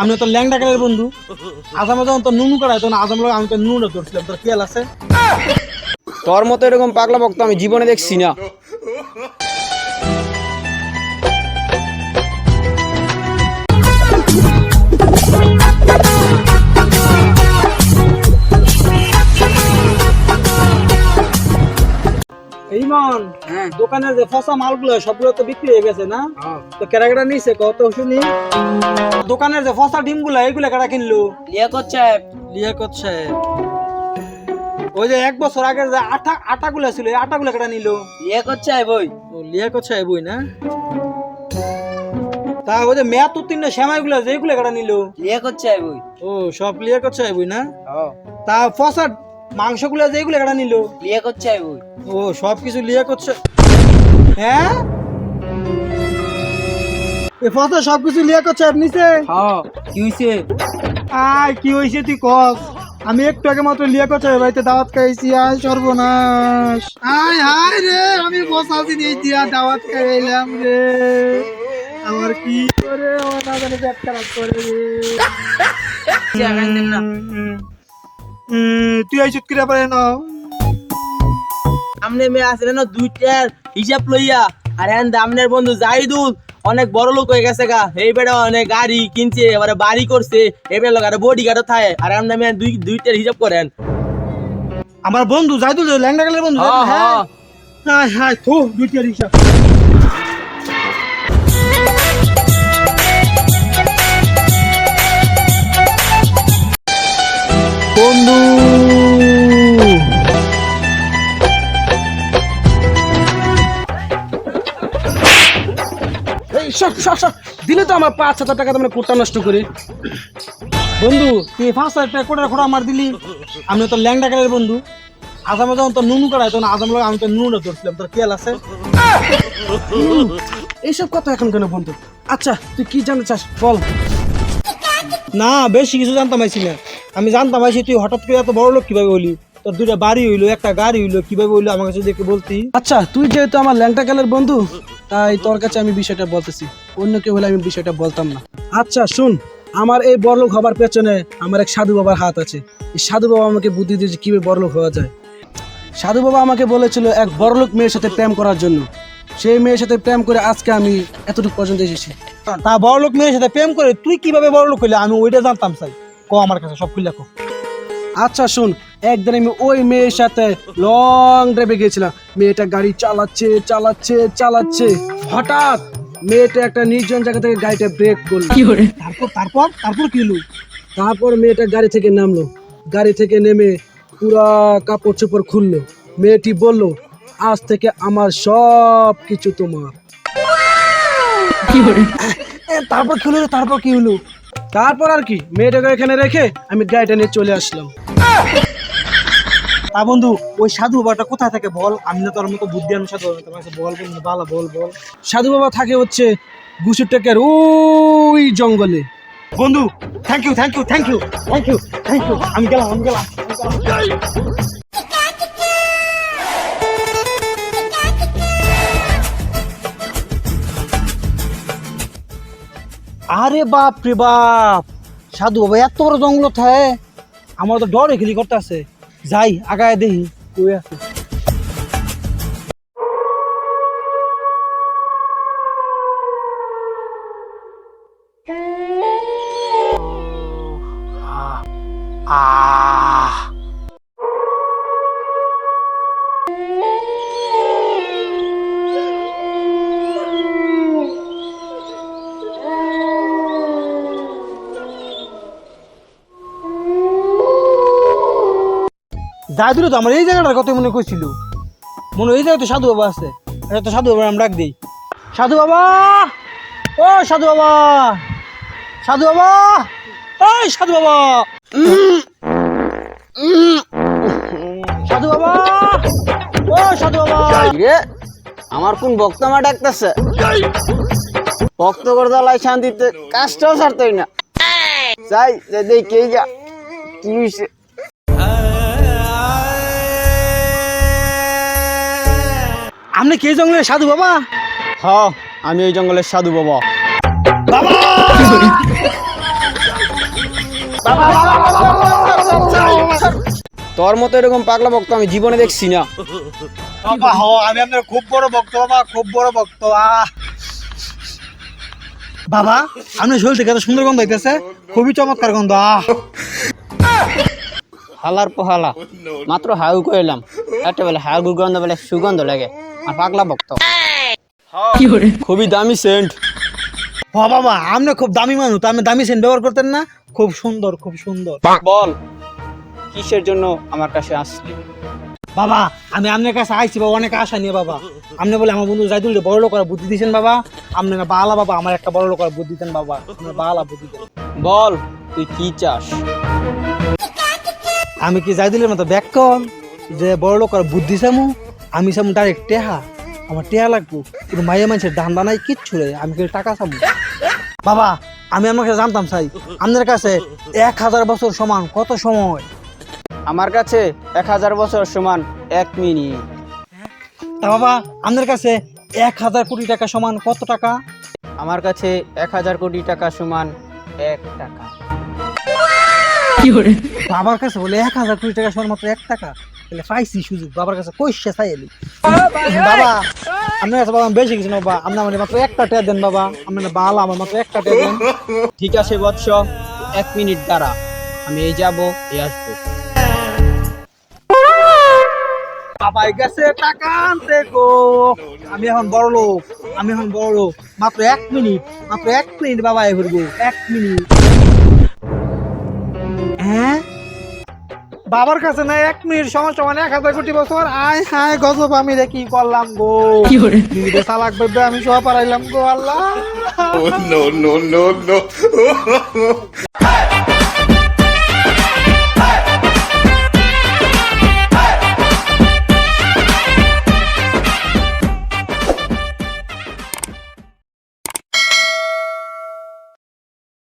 আমি তো ল্যাংটা কালের বন্ধু। আজামে যখন তো নুনু করায় তখন আজাম লোক আমি তো নুনুটা ধরছিলাম। তোর খেয়াল আছে? তোর মতো এরকম পাগলা বক্ত আমি জীবনে দেখছি না। এই মন হ্যাঁ। দোকানের যে ফসা মালগুলো সবগুলো তো বিক্রি হয়ে গেছে না? তো কেরা কেরা নিছে? কত শুনি। দোকানের যে ফসা ডিমগুলো এইগুলো কেরা কিনলো? লিয়াকত সাহেব। লিয়াকত সাহেব। ওই যে এক বছর আগের যে আটা আটাগুলো ছিল এই আটাগুলো কেটা নিল? লিয়াকত সাহেব ওই। ও লিয়াকত সাহেব ওই না? তা ওই যে মেয়াদ উত্তীর্ণ শ্যামাইগুলো যেগুলো কেটা নিল? লিয়াকত সাহেব ওই। ও সব লিয়াকত সাহেব ওই না? তা ফসা মাংসগুলো যেগুলো কেটা নিল? সাহেব ওই ও সব কিছু লিয়াকত সাহেব হ্যাঁ? এ ফসা সব কিছু লিয়াকত সাহেব নিছে হ্যাঁ কি হইছে? আয় কি হয়েছে তুই কস? আমি একটু আগে মাত্র লিয়া করছে বাড়িতে দাওয়াত খাইছি আয় সর্বনাশ। আয় হায় রে আমি বসাছি নিয়ে দিয়া দাওয়াত খাইলাম রে। আমার কি করে আমার না জানি খারাপ করে রে। উম, তুই এই চুটকিরা পারে না? সামনে মেয়ে আসলে না দুইটার হিসাব লইয়া। আর হ্যাঁ দামনের বন্ধু জাহিদুল অনেক বড় লোক হয়ে গেছে গা। এই বেড়া অনেক গাড়ি কিনছে এবারে বাড়ি করছে। এই বেড়া লোক আর বডি গার্ডও থাকে। আর আমরা মেয়ে দুই দুইটার হিসাব করেন। আমার বন্ধু জাইদুল ল্যাংডা গেলের বন্ধু হ্যাঁ, হ্যাঁ। হায় হায় থু দুইটা রিক্সা বন্ধু। এই দিলে তো আমার পাঁচ হাজার টাকা তোমরা কোটা নষ্ট করে। বন্ধু তুই ফার্স্ট একটা কোটা খোড়া মার দিলি। আমি তো ল্যাংডা গেলের বন্ধু। আজামে যখন তো নুনু করায় তখন আজাম লোক আমি তো নুনুটা ধরছিলাম। তোর খেয়াল আছে? এইসব কথা এখন কেন বন্ধু? আচ্ছা তুই কি জানতে চাস? বল। না বেশি কিছু জানতাম না। আমি জানতাম আইছি তুই হঠাৎ করে এত বড় লোক কীভাবে হলি? তোর দুইটা বাড়ি হইল একটা গাড়ি হইল কীভাবে হইল? আমার কাছে দেখে বলতি। আচ্ছা তুই যেহেতু আমার ল্যাংটা কালের বন্ধু তাই তোর কাছে আমি বিষয়টা বলতেছি। অন্য কেউ হলে আমি বিষয়টা বলতাম না। আচ্ছা শুন আমার এই বড়লোক হবার পেছনে আমার এক সাধু বাবার হাত আছে। এই সাধু বাবা আমাকে বুদ্ধি দিয়েছে কীভাবে বড়লোক হওয়া যায়। সাধু বাবা আমাকে বলেছিল এক বড়লোক মেয়ের সাথে প্রেম করার জন্য। সেই মেয়ের সাথে প্রেম করে আজকে আমি এতটুকু পর্যন্ত এসেছি। তা বড় লোক মেয়ের সাথে প্রেম করে তুই কীভাবে বড় লোক হইলি আমি ওইটা জানতাম চাই ক আমার কাছে সব খুলে কো আচ্ছা শুন একদিন আমি ওই মেয়ের সাথে লং ড্রাইভে গিয়েছিলাম। মেয়েটা গাড়ি চালাচ্ছে চালাচ্ছে চালাচ্ছে। হঠাৎ মেয়েটা একটা নির্জন জায়গা থেকে গাড়িটা ব্রেক করল। তারপর তারপর তারপর কি হলো? তারপর মেয়েটা গাড়ি থেকে নামলো। গাড়ি থেকে নেমে পুরা কাপড় চোপড় খুললো। মেয়েটি বলল আজ থেকে আমার সব কিছু তোমার। তারপর কি হলো? তারপর কি হলো? তারপর আর কি মেয়েটাকে এখানে রেখে আমি গাড়িটা নিয়ে চলে আসলাম। তা বন্ধু ওই সাধু বাবাটা কোথায় থাকে বল? আমি না তোর মতো বুদ্ধি সাধু বাবা তোমার বল বল বালা বল বল। সাধু বাবা থাকে হচ্ছে গুসুর টেকের ওই জঙ্গলে। বন্ধু thank you thank you thank you thank you thank you আমি গেলাম আমি গেলাম। আরে বাপ রে বাপ। সাধু বাবা, এত বড় জঙ্গল থাকে আমার তো ডর এখানে করতে আছে। যাই, আগায় দেখি, কই আছে। যাই দিল তো আমার এই জায়গাটার কথা মনে করছিল। মনে এই জায়গায় তো সাধু বাবা আছে। এটা তো সাধু বাবা আমরা ডাক দিই। সাধু বাবা! ও সাধু বাবা! সাধু বাবা! ওই সাধু বাবা! সাধু বাবা! ও সাধু বাবা! রে আমার কোন বক্তমা ডাকতেছে? ভক্ত করদালাই শান্তিতে কাজটাও ছাড়তই না। যাই যে দেখে যা। কি হয়েছে আপনি কে জঙ্গলের সাধু বাবা? হ আমি ওই জঙ্গলের সাধু বাবা। তোর মতো এরকম পাগলা ভক্ত আমি জীবনে দেখছি না। বাবা হ আমি আপনার খুব বড় ভক্ত বাবা খুব বড় ভক্ত আহ বাবা আপনার শরীর থেকে এত সুন্দর গন্ধ হইতেছে খুবই চমৎকার গন্ধ আহ হালার পোহালা মাত্র হাউ কইলাম একটা বলে হাউ গন্ধ বলে সুগন্ধ লাগে। আর পাগলা ভক্ত। খুবই দামি সেন্ট হ বাবা আপনি খুব দামি মানুষ আপনি দামি সেন্ট ব্যবহার করতেন না? খুব সুন্দর খুব সুন্দর। বল কিসের জন্য আমার কাছে আসলি? বাবা আমি আপনার কাছে আইছি বাবা অনেক আশা নিয়ে বাবা। আপনি বলে আমার বন্ধু জাইদুল বড় লোক বুদ্ধি দিয়েছেন বাবা। আপনি না বালা বাবা আমার একটা বড় লোক বুদ্ধি দেন বাবা। আপনার বালা বুদ্ধি দেন বল তুই কি চাস? আমি কি জাইদুলের মতো ব্যাকন যে বড় লোক বুদ্ধি চামু আমি চামু ডাইরেক্ট টেহা। আমার টেহা লাগবো। কিন্তু মাইয়া মানুষের ধান দানাই কিচ্ছু রে আমি কিন্তু টাকা চামু। বাবা আমি আপনার কাছে জানতাম সাই আপনার কাছে এক হাজার বছর সমান কত সময়? আমার কাছে এক হাজার বছর সমান এক মিনিট। তা বাবা আপনার কাছে এক হাজার কোটি টাকা সমান কত টাকা? আমার কাছে এক হাজার কোটি টাকা সমান এক টাকা। বাবার কাছে বলে এক হাজার কোটি টাকা সমান মাত্র এক টাকা। তাহলে পাইছি সুযোগ বাবার কাছে কইসে চাই এলি। বাবা আপনার কাছে বাবা আমি বেশি কিছু না বাবা আপনার মানে মাত্র একটা দেন বাবা আপনার বালা আমার মাত্র একটা দেন। ঠিক আছে বৎস এক মিনিট দাঁড়া আমি এই যাব এই আসব। বাবাই গেছে টাকা আনতে গো। আমি এখন বড় লোক আমি এখন বড় লোক। মাত্র এক মিনিট মাত্র এক মিনিট বাবা এ ঘুরবো এক মিনিট। বাবার কাছে না এক মিনিট সময় সমান এক হাজার কোটি বছর। আয় হায় গজব আমি রে কি করলাম গো? বেসা লাগবে আমি সব পারাইলাম গো আল্লাহ। No no no no!